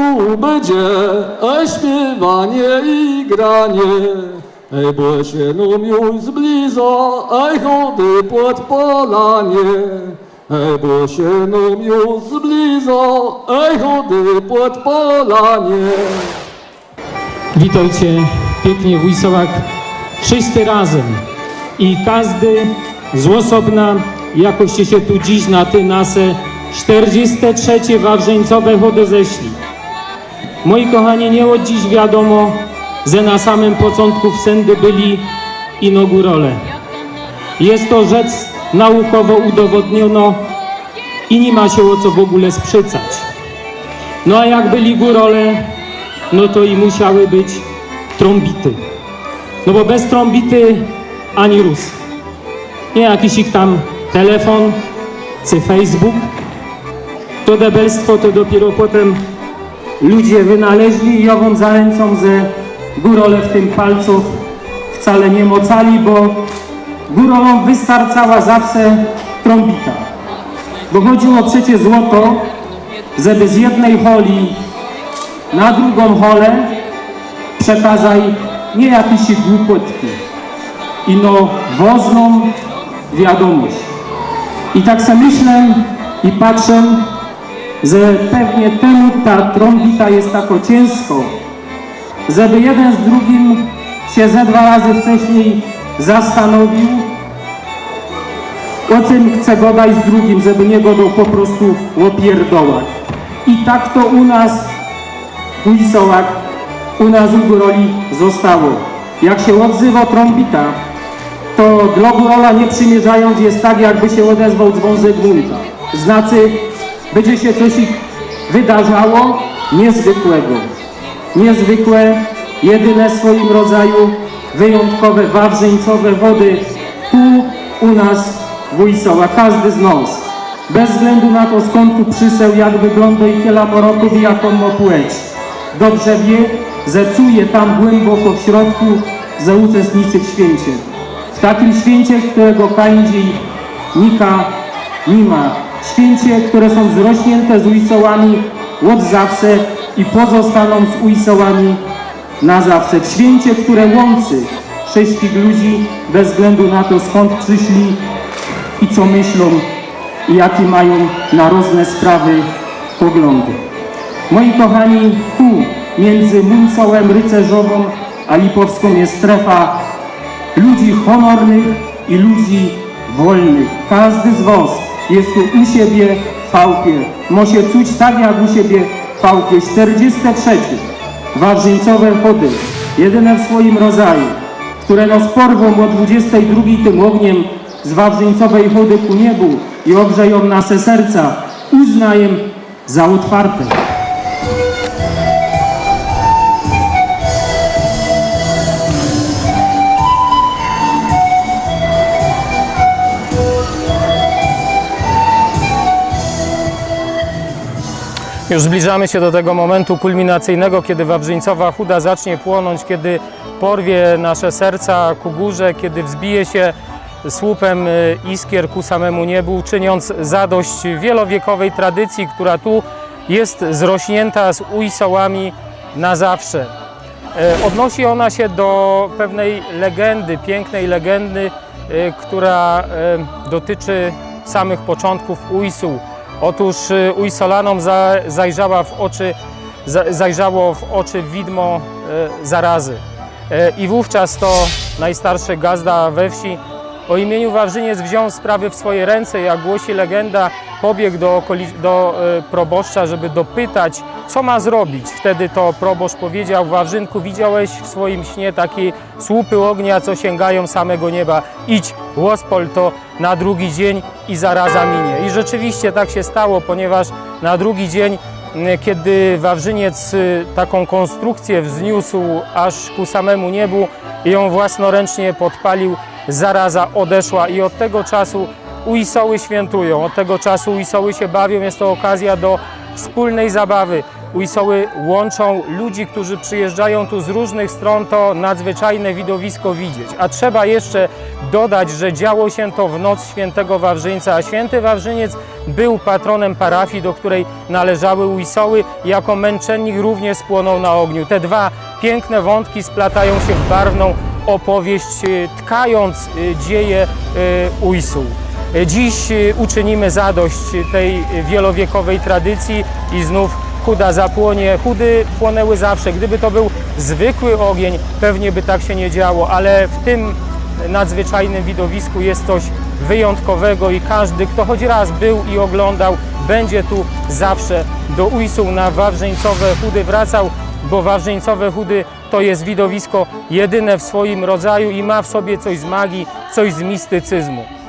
E, Będzie śpiewanie i granie. Ej, bo się nam już zbliża, ej, chody pod polanie. Ej, bo się nam już zbliża, ej, chody pod polanie. Witajcie pięknie w Ujsołach wszyscy razem i każdy z osobna jakoście się tu dziś na te nasze 43 Wawrzeńcowe chody zeszli. Moi kochani, nie od dziś wiadomo, że na samym początku w sędy byli inaugurole. Jest to rzecz naukowo udowodniono i nie ma się o co w ogóle sprzeczać. No a jak byli górole, no to i musiały być trąbity. No bo bez trąbity ani rus. Nie jakiś ich tam telefon czy Facebook. To debelstwo to dopiero potem ludzie wynaleźli i ową zalęcą, że górole w tym palców wcale nie mocali, bo górolom wystarczała zawsze trąbita. Bo chodziło przecie złoto, żeby z jednej holi na drugą holę przekazaj nie jakieś głupotki, ino wozną wiadomość. I tak se myślę i patrzę, że pewnie temu ta trąbita jest tako ciężko, żeby jeden z drugim się ze dwa razy wcześniej zastanowił, o czym chce godać z drugim, żeby nie godał po prostu łopierdołać. I tak to u nas u Isołach, u nas u góroli zostało. Jak się odzywa trąbita, to dla górola nie przymierzając jest tak, jakby się odezwał dzwon Zygmunta. Znaczy, będzie się coś ich wydarzało niezwykłego. Niezwykłe, jedyne w swoim rodzaju, wyjątkowe, wawrzeńcowe wody tu u nas w. Każdy z nas, bez względu na to skąd tu przyseł, jak wygląda i kiela moroków i jaką ma płeć, dobrze wie, że czuje tam głęboko w środku, że uczestniczy w święcie. W takim święcie, którego kańdziej nika nie ma. Święcie, które są zrośnięte z ujsołami od zawsze i pozostaną z ujsołami na zawsze. Święcie, które łączy wszystkich ludzi bez względu na to skąd przyszli i co myślą i jakie mają na różne sprawy poglądy. Moi kochani, tu między Muncołem rycerzową a Lipowską jest strefa ludzi honornych i ludzi wolnych. Każdy z was jest tu u siebie chałupie. Może czuć tak jak u siebie chałupie. 43. Wawrzyńcowe chody, jedyne w swoim rodzaju, które nas porwą o 22 tym ogniem z Wawrzyńcowej chody ku niebu i ogrzeją nasze serca, uznaję za otwarte. Już zbliżamy się do tego momentu kulminacyjnego, kiedy Wawrzyńcowa Chuda zacznie płonąć, kiedy porwie nasze serca ku górze, kiedy wzbije się słupem y, iskier ku samemu niebu, czyniąc zadość wielowiekowej tradycji, która tu jest zrośnięta z ujsołami na zawsze. E, Odnosi ona się do pewnej legendy, pięknej legendy, e, która e, dotyczy samych początków Ujsu. Otóż Ujsolanom za- zajrzała w oczy, za- zajrzało w oczy widmo e, zarazy. E, I wówczas to najstarszy gazda we wsi o imieniu Wawrzyniec wziął sprawy w swoje ręce, jak głosi legenda, pobiegł do, do e, proboszcza, żeby dopytać, co ma zrobić. Wtedy to proboszcz powiedział, Wawrzynku, widziałeś w swoim śnie takie słupy ognia, co sięgają samego nieba. Idź, łospol to na drugi dzień i zaraza minie. I rzeczywiście tak się stało, ponieważ na drugi dzień kiedy Wawrzyniec y, taką konstrukcję wzniósł aż ku samemu niebu i ją własnoręcznie podpalił, zaraza odeszła i od tego czasu Ujsoły świętują, od tego czasu Ujsoły się bawią, jest to okazja do wspólnej zabawy. Ujsoły łączą ludzi, którzy przyjeżdżają tu z różnych stron, to nadzwyczajne widowisko widzieć. A trzeba jeszcze dodać, że działo się to w noc świętego Wawrzyńca, a święty Wawrzyniec był patronem parafii, do której należały Ujsoły. Jako męczennik również spłonął na ogniu. Te dwa piękne wątki splatają się w barwną opowieść, y, tkając y, dzieje y, Ujsół. Dziś uczynimy zadość tej wielowiekowej tradycji i znów chuda zapłonie. Chudy płonęły zawsze. Gdyby to był zwykły ogień, pewnie by tak się nie działo, ale w tym nadzwyczajnym widowisku jest coś wyjątkowego i każdy, kto choć raz był i oglądał, będzie tu zawsze do Ujsół na Wawrzyńcowe Chudy wracał, bo Wawrzyńcowe Chudy to jest widowisko jedyne w swoim rodzaju i ma w sobie coś z magii, coś z mistycyzmu.